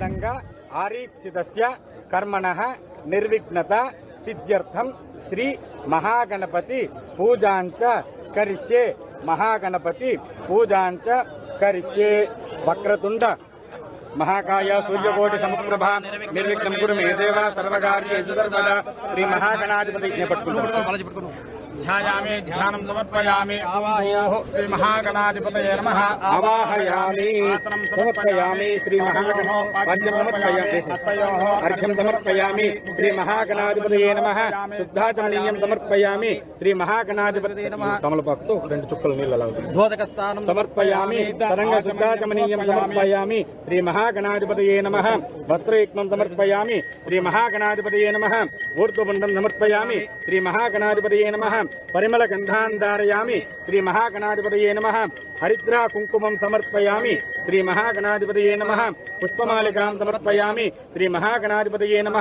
విధంగా ఆరీప్సితస్య కర్మణ నిర్విఘ్నత సిద్ధ్యర్థం శ్రీ మహాగణపతి పూజాంచ కరిష్యే. మహాగణపతి పూజాంచ కరిష్యే. వక్రతుండ. మహాకాయ సూర్యకోటి సమప్రభ. నిర్విఘ్నం గురు మే దేవ సర్వకార్యేషు సర్వదా. శ్రీ మహాగణాధిపతి పట్టుకుంటాం. ధ్యాయామి ధ్యానం సమర్పయామి ఆవాహయోః శ్రీ మహాగణాధిపతయే నమః ఆవాహయామి సమర్పయామి శ్రీ మహాగణో అర్ఘ్యం సమర్పయామి అర్ఘ్యం సమర్పయామి శ్రీ మహాగణాధిపతయే నమః శుద్ధాచమనీయం సమర్పయామి శ్రీ మహాగణాధిపతయే నమః తమలపాకుతో రెండు చుక్కలు నీళ్ళు అలా ధోదకస్థానం సమర్పయామి. తరంగ శుద్ధాచమనీయం సమర్పయామి. శ్రీ మహాగణాధిపతయే నమ. వస్త్రయుగ్మం సమర్పయామి. శ్రీ మహాగణాధిపతయే నమ. ఊర్ధ్వపుండం సమర్పయామి. శ్రీ మహాగణాధిపతయే నమ. పరిమళ గంధాన్ ధారయామి శ్రీ మహాగణాధిపతయే నమ హరిద్రా కుంకుమం సమర్పయామి శ్రీ మహాగణాధిపతయే నమ పుష్పమాలికాం సమర్పయామి శ్రీ మహాగణాధిపతయే నమ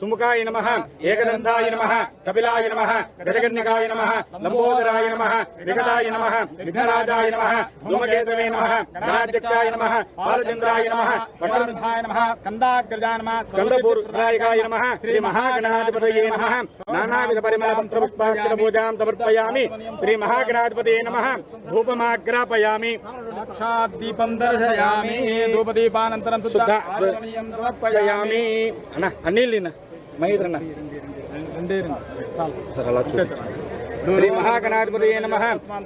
సుముఖాయ నమ ఏకదంతాయ నమ కపిలాయ నమ గజగన్నికాయ నమ లంబోదరాయ నమ వికటాయ నమ విఘ్నరాజాయ నమ ధూమకేతవే నమ గణాధ్యక్షాయ నమ బాలచంద్రాయ నమ వటవృద్ధాయ నమ స్కందాగ్రజాయ నమ స్కందపూర్వాయకాయ నమ శ్రీ మహాగణాధిపతయే నమ నానావిధ పరిమళ పుష్పాక్షర పూజాం సమర్పయామి శ్రీ మహాగణాధిపతయే నమ ధూపమాగ్రాపయామి సాక్షాత్ దీపం దర్శయామి। ధూపదీపానంతరం సమర్పయామి। అన్న అన్నీళ్ళిన మహేంద్రన్న? శ్రీ మహాగణాధిపతయే నమ.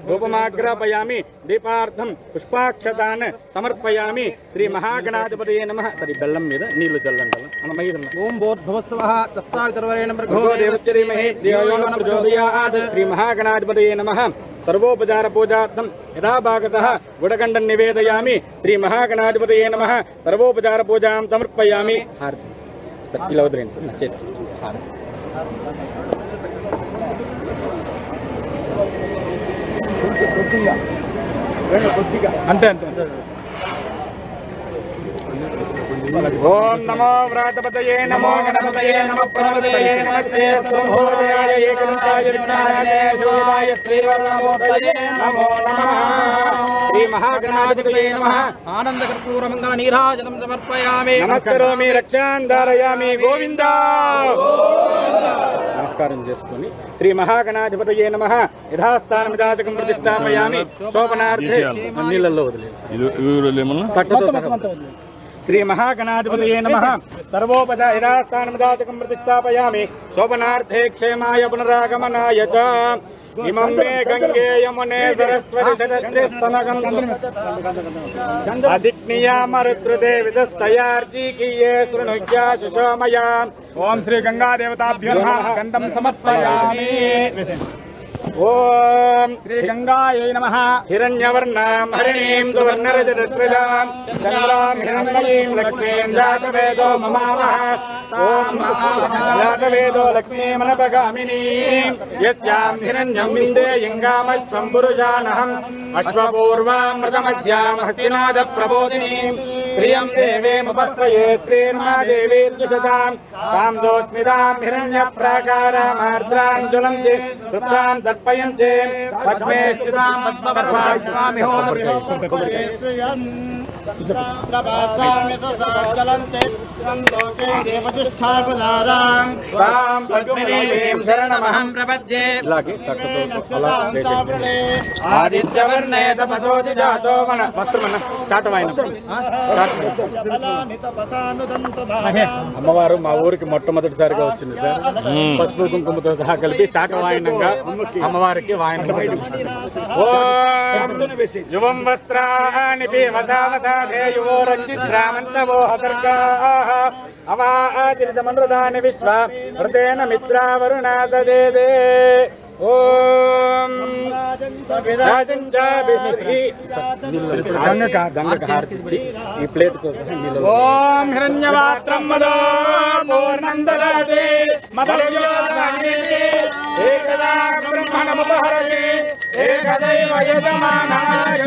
ధూపమాగ్రాపయామి. దీపార్థం పుష్పాక్షతాన్ సమర్పయామి. శ్రీ మహాగణాధిపతయే నమ. సరే బెల్లం మీద నీళ్ళు చల్లండి అన్న. మహేంద్రన్న? ఓం దేవో ప్రచోదయాత్. శ్రీ మహాగణాధిపతయే నమ. సర్వోపచార పూజార్థం యథాభాగత గుడగండం నివేదయామి. శ్రీ మహాగణాధిపతయే నమ. సర్వోపచార పూజాం సమర్పయామి. హారతి. సార్ ఇలా వదిలేండి నా చేతి. హారతి. అంతే అంతే. ఓం నమో వ్రాతపతయే నమో గణపతయే నమ ప్రణపతయే నమస్తే స్వభోజయాయ ఏకదంతాయ విఘ్నాయ శివాయ శ్రీవర్ణమూర్తయే నమో నమః. శ్రీ మహాగణాధిపతయే నమః. ఆనందకర్పూరమంగళ నీరాజనం సమర్పయామి. నమస్కరోమి రక్షాన్ ధారయామి గోవింద. నమస్కారం చేసుకుని శ్రీ మహాగణాధిపతయే నమ. యథాస్థానమిదాచకం ప్రతిష్టాపయామి. శోభనార్థే నీళ్ళల్లో వదిలేసి తట్టుతో సహా శ్రీ మహాగణాధిపతయే నమ సర్వోపద యథాస్థానమిదాచకం ప్రతిష్టాపయామి శోభనార్థే క్షేమాయ పునరాగమనాయ చ ఇమం మే గంగే యమునే సరస్వతి శరత్రిస్తనగం అదిక్నియామరుద్రుదే విదస్తయార్జీకీయే శృణుజ్యా సుషోమయా ఓం శ్రీ గంగా ఓం శ్రీ గంగాయై నమః. హిరణ్యవర్ణాం హరిణీం సువర్ణరజతత్వజాం చంద్రాం హిరణ్మయీం లక్ష్మీం జాతవేదో మమావహ ఓం జాతవేదో లక్ష్మీమనపగామినీం. యస్యాం హిరణ్యం విందేయంగామశ్వం పురుషానహం అశ్వపూర్వామృతమధ్యాం హస్తినాద ప్రబోధినీం श्रियं देवीमुपश्रये श्रीमहादेवीर्जुषतां तां दोस्मितां हिरण्यप्राकारामार्द्राञ्जुलन्ति तृप्तां तर्पयन्ति लक्ष्मे स्थितां पद्मपद्मामिहोदर्पयन्ति శరణమహం ప్రపద్యే. ఆదిత్యవర్ణే జాతో మన వస్త్రమన్న అమ్మవారు మా ఊరికి మొట్టమొదటిసారిగా వచ్చింది సార్. పసుపు కుంకుమతో సహా కలిపి చాటవాయనంగా అమ్మవారికి వాయనం ఓం యువం పివతావతాధే ధేయో రంచిత్రామంతవో హతర్గాః అవాదిరితమనృదాని విశ్వ హృదేన మిత్రావరుణాదదేదే. ఈ ప్లేట్ నీళ్ళలో ఓం హిరణ్యవాత్రం మదో మదయోదానే ఏకదా బ్రహ్మణముపహరతి ఏకదైవ యజమానాయ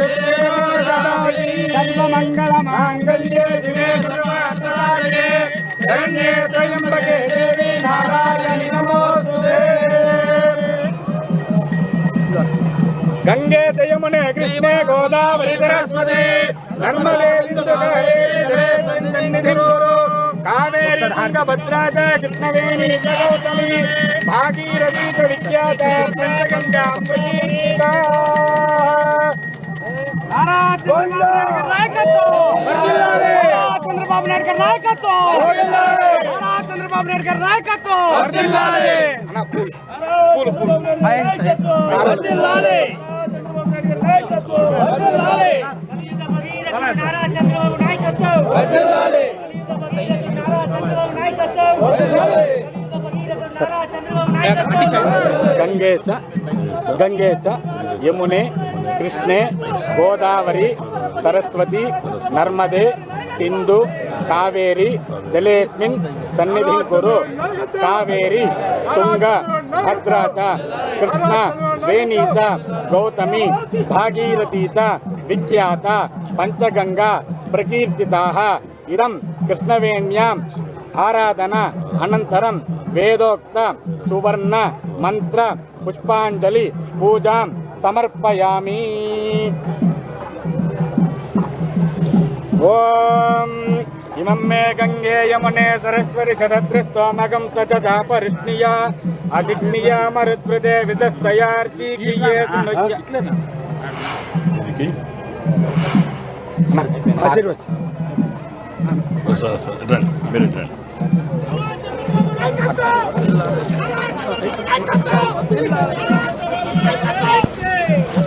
సర్వమంగళ మాంగళ్యే శివే సర్వార్థాయ శరణ్యే త్రయంబకే దేవి నారాయణి గంగే జయమునే కృష్ణే గోదావరి సరస్వతి నర్మదే సింధు కావేరీ జలే సంగన్నిధిరూరు కావేరి తుంగభద్రా చ కృష్ణవేణి చ గౌతమి భాగీరథి చ విఖ్యాత పంచగంగా ప్రకీర్తిత చంద్రబాబు నాయుడు గారి నాయకత్వం! చంద్రబాబు నాయుడు గారి నాయకత్వం! వర్ధిల్లాలి. గంగే చ గంగే చ యమునే కృష్ణే గోదావరి సరస్వతి నర్మదే సింధు కావేరి జలేస్మిన్ సన్నిధి కురు కావేరి తుంగ భద్రా కృష్ణ వేణీ చ గౌతమి భాగీరథీ చ విఖ్యాత పంచగంగా ప్రకీర్తితా ఇదం కృష్ణవేణ్యాం ఆరాధన అనంతరం వేదోక్త సువర్ణ మంత్ర పుష్పాంజలి పూజాం సమర్పయామి. ఓం इमं मे गङ्गे यमने सरस्वति शतद्रिस्तोमगं स च दापरिष्णीया अभिज्ञीया मरुत्कृते विदस्तयार्चीकीये Thank.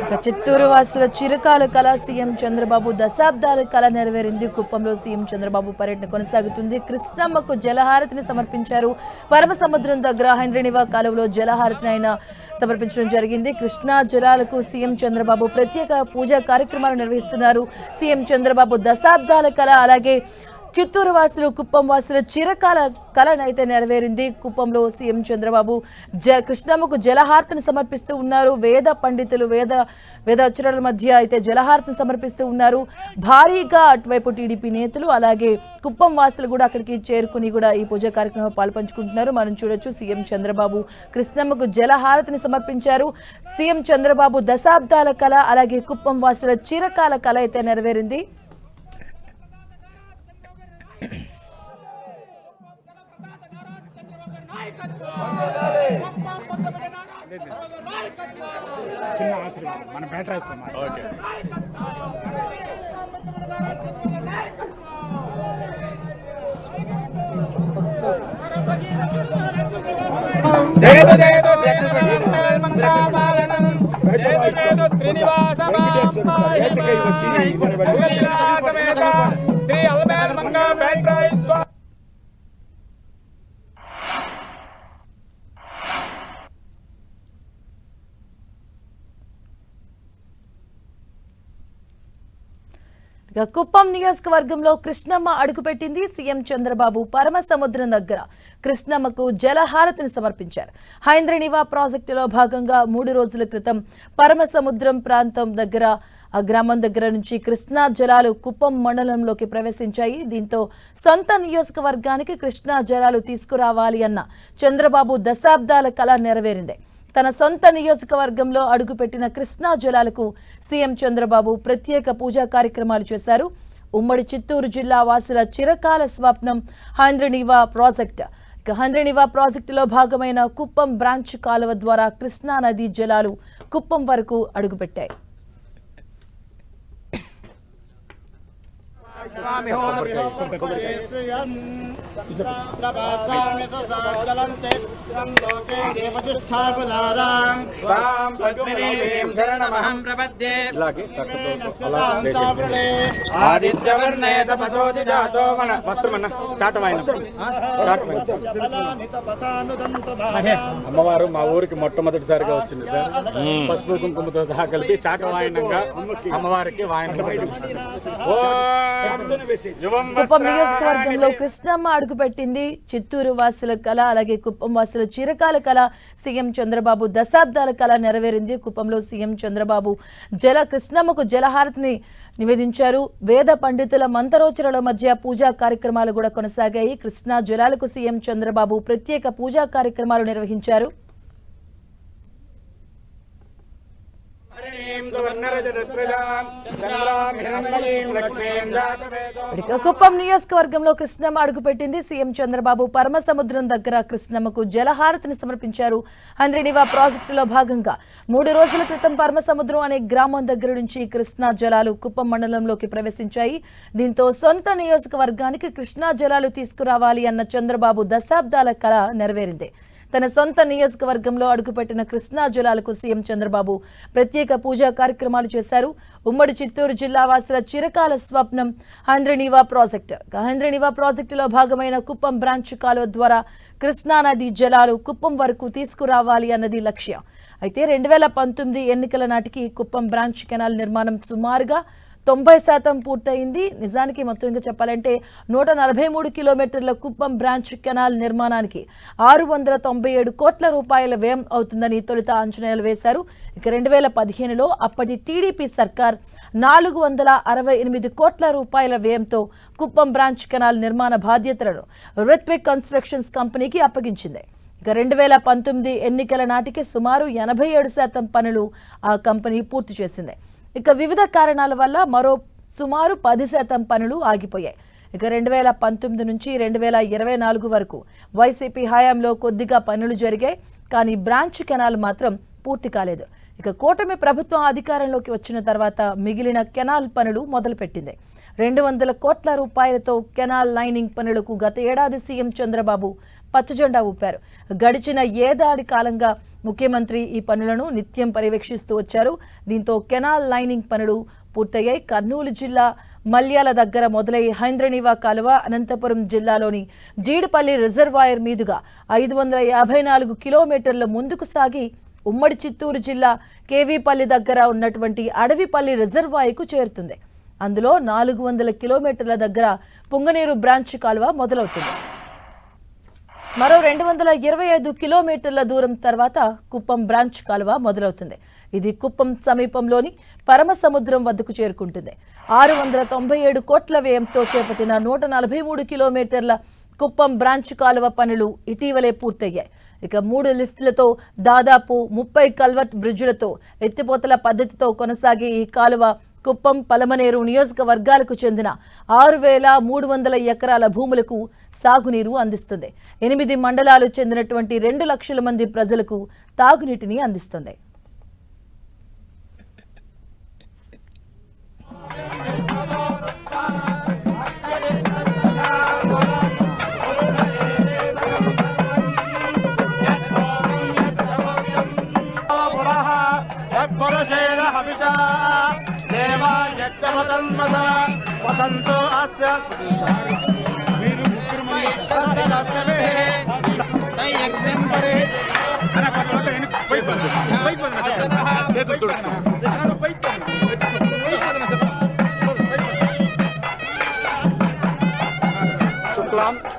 చిత్తూరు వాసుల చిరకాల కళ సీఎం చంద్రబాబు దశాబ్దాల కళ నెరవేరింది. కుప్పంలో సీఎం చంద్రబాబు పర్యటన కొనసాగుతుంది. కృష్ణమ్మకు జలహారతిని సమర్పించారు. పరమ సముద్రం దగ్గర హైంద్రనివా కాలువలో జలహారతిని ఆయన సమర్పించడం జరిగింది. కృష్ణా జలాలకు సీఎం చంద్రబాబు ప్రత్యేక పూజా కార్యక్రమాలు నిర్వహిస్తున్నారు. సీఎం చంద్రబాబు దశాబ్దాల కళ అలాగే చిత్తూరు వాసులు కుప్పం వాసుల చిరకాల కళనైతే నెరవేరింది. కుప్పంలో సీఎం చంద్రబాబు జ కృష్ణమ్మకు జలహారతిని సమర్పిస్తూ ఉన్నారు. వేద పండితులు వేద వేదాచరణల మధ్య అయితే జలహారతిని సమర్పిస్తూ ఉన్నారు. భారీగా అటువైపు టీడీపీ నేతలు అలాగే కుప్పం వాసులు కూడా అక్కడికి చేరుకుని కూడా ఈ పూజా కార్యక్రమంలో పాల్పంచుకుంటున్నారు. మనం చూడొచ్చు సీఎం చంద్రబాబు కృష్ణమ్మకు జలహారతిని సమర్పించారు. సీఎం చంద్రబాబు దశాబ్దాల కళ అలాగే కుప్పం వాసుల చిరకాల కళ అయితే నెరవేరింది. చిన్న ఆశీర్వాదం మన బ్యాటరీ ఇస్తాం ఓకే. జయదు జయదు జగన్మంగళాభరణం శ్రీనివాస కుప్పం నియోజకవర్గంలో కృష్ణమ్మ అడుగుపెట్టింది సీఎం చంద్రబాబు పరమ సముద్రం దగ్గర. కృష్ణమ్మకు జలహారతిని సమర్పించారు. హైంద్రనివా ప్రాజెక్టులో భాగంగా మూడు రోజుల క్రితం పరమ సముద్రం ప్రాంతం దగ్గర ఆ గ్రామం దగ్గర నుంచి కృష్ణా జలాలు కుప్పం మండలంలోకి ప్రవేశించాయి. దీంతో సొంత నియోజకవర్గానికి కృష్ణా జలాలు తీసుకురావాలి అన్న చంద్రబాబు దశాబ్దాల కళ నెరవేరింది. తన సొంత నియోజకవర్గంలో అడుగుపెట్టిన కృష్ణా జలాలకు సీఎం చంద్రబాబు ప్రత్యేక పూజా కార్యక్రమాలు చేశారు. ఉమ్మడి చిత్తూరు జిల్లా వాసుల చిరకాల స్వప్నం హంద్రనివా ప్రాజెక్ట్. హంద్రనివా ప్రాజెక్టులో భాగమైన కుప్పం బ్రాంచ్ కాలువ ద్వారా కృష్ణానది జలాలు కుప్పం వరకు అడుగుపెట్టాయి. శరణమహం ప్రపద్యే. ఆదిత్యవర్ణే జాతో మన వస్త్రమన్న చాటమైన చాటమైన అమ్మవారు మా ఊరికి మొట్టమొదటిసారిగా వచ్చింది సార్ పసుపు కుంకుమతో సహా కలిపి చాటవాయనంగా అమ్మవారికి వాయనం కుప్పం నియోజకవర్గంలో కృష్ణమ్మ అడుగుపెట్టింది చిత్తూరు వాసుల కళ అలాగే కుప్పం వాసుల చిరకాల కళ సీఎం చంద్రబాబు దశాబ్దాల కళ నెరవేరింది. కుప్పంలో సీఎం చంద్రబాబు జల కృష్ణమ్మకు జలహారతిని నివేదించారు. వేద పండితుల మంత్రోచ్చరల మధ్య పూజా కార్యక్రమాలు కూడా కొనసాగాయి. కృష్ణా జలాలకు సీఎం చంద్రబాబు ప్రత్యేక పూజా కార్యక్రమాలు నిర్వహించారు. కుప్పం నియోజకవర్గంలో కృష్ణమ్మ అడుగుపెట్టింది సీఎం చంద్రబాబు పరమసముద్రం దగ్గర కృష్ణమ్మకు జలహారతిని సమర్పించారు హంద్రినివా ప్రాజెక్టులో భాగంగా మూడు రోజుల క్రితం పరమసముద్రం అనే గ్రామం దగ్గర నుంచి కృష్ణా జలాలు కుప్పం మండలంలోకి ప్రవేశించాయి. దీంతో సొంత నియోజకవర్గానికి కృష్ణా జలాలు తీసుకురావాలి అన్న చంద్రబాబు దశాబ్దాల కళ నెరవేరింది. తన సొంత నియోజకవర్గంలో అడుగుపెట్టిన కృష్ణా జలాలకు సీఎం చంద్రబాబు ప్రత్యేక పూజా కార్యక్రమాలు చేశారు. ఉమ్మడి చిత్తూరు జిల్లా వాసుల చిరకాల స్వప్నం హంద్రనీవా ప్రాజెక్టు. హంద్రనీవా ప్రాజెక్టులో భాగమైన కుప్పం బ్రాంచ్ కాలువ ద్వారా కృష్ణా నది జలాలు కుప్పం వరకు తీసుకురావాలి అన్నది లక్ష్యం. అయితే రెండు వేల పంతొమ్మిది ఎన్నికల నాటికి కుప్పం బ్రాంచ్ కెనాల్ నిర్మాణం సుమారుగా తొంభై శాతం పూర్తయింది. నిజానికి మొత్తం ఇంకా చెప్పాలంటే నూట నలభై మూడు కిలోమీటర్ల కుప్పం బ్రాంచ్ కెనాల్ నిర్మాణానికి ఆరు వందల తొంభై ఏడు కోట్ల రూపాయల వ్యయం అవుతుందని తొలుత అంచనాలు వేశారు. ఇక రెండు వేల పదిహేనులో అప్పటి టీడీపీ సర్కార్ నాలుగు వందల అరవై ఎనిమిది కోట్ల రూపాయల వ్యయంతో కుప్పం బ్రాంచ్ కెనాల్ నిర్మాణ బాధ్యతలను రిత్విక్ కన్స్ట్రక్షన్స్ కంపెనీకి అప్పగించింది. ఇక రెండు వేల పంతొమ్మిది ఎన్నికల నాటికి సుమారు ఎనభై ఏడు శాతం పనులు ఆ కంపెనీ పూర్తి చేసింది. ఇక వివిధ కారణాల వల్ల మరో సుమారు పది శాతం పనులు ఆగిపోయాయి. ఇక రెండు వేల పంతొమ్మిది నుంచి రెండు వేల ఇరవై నాలుగు వరకు వైసీపీ హయాంలో కొద్దిగా పనులు జరిగాయి కానీ బ్రాంచ్ కెనాల్ మాత్రం పూర్తి కాలేదు. ఇక కూటమి ప్రభుత్వం అధికారంలోకి వచ్చిన తర్వాత మిగిలిన కెనాల్ పనులు మొదలుపెట్టింది. రెండు వందల కోట్ల రూపాయలతో కెనాల్ లైనింగ్ పనులకు గత ఏడాది సీఎం చంద్రబాబు పచ్చజెండా ఊపారు. గడిచిన ఏడాది కాలంగా ముఖ్యమంత్రి ఈ పనులను నిత్యం పర్యవేక్షిస్తూ వచ్చారు. దీంతో కెనాల్ లైనింగ్ పనులు పూర్తయ్యాయి. కర్నూలు జిల్లా మల్యాల దగ్గర మొదలై హైంద్రనివా కాలువ అనంతపురం జిల్లాలోని జీడిపల్లి రిజర్వాయర్ మీదుగా ఐదు వందల యాభై నాలుగు కిలోమీటర్ల ముందుకు సాగి ఉమ్మడి చిత్తూరు జిల్లా కేవీపల్లి దగ్గర ఉన్నటువంటి అడవిపల్లి రిజర్వాయర్కు చేరుతుంది. అందులో నాలుగు వందల కిలోమీటర్ల దగ్గర పుంగనీరు బ్రాంచ్ కాలువ మొదలవుతుంది. మరో రెండు వందల ఇరవై ఐదు కిలోమీటర్ల దూరం తర్వాత కుప్పం బ్రాంచ్ కాలువ మొదలవుతుంది. ఇది కుప్పం సమీపంలోని పరమ సముద్రం వద్దకు చేరుకుంటుంది. ఆరు వందల తొంభై ఏడు కోట్ల వ్యయంతో చేపట్టిన నూట నలభై మూడు కిలోమీటర్ల కుప్పం బ్రాంచ్ కాలువ పనులు ఇటీవలే పూర్తయ్యాయి. ఇక మూడు లిఫ్టులతో దాదాపు ముప్పై కల్వర్ట్ బ్రిడ్జులతో ఎత్తిపోతల పద్ధతితో కొనసాగే ఈ కాలువ కుప్పం పలమనేరు నియోజకవర్గాలకు చెందిన ఆరు వేల మూడు వందల ఎకరాల భూములకు సాగునీరు అందిస్తుంది. ఎనిమిది మండలాలు చెందినటువంటి రెండు లక్షల మంది ప్రజలకు తాగునీటిని అందిస్తుంది. వసంతో అస్య శుక్లాం అంబరధరం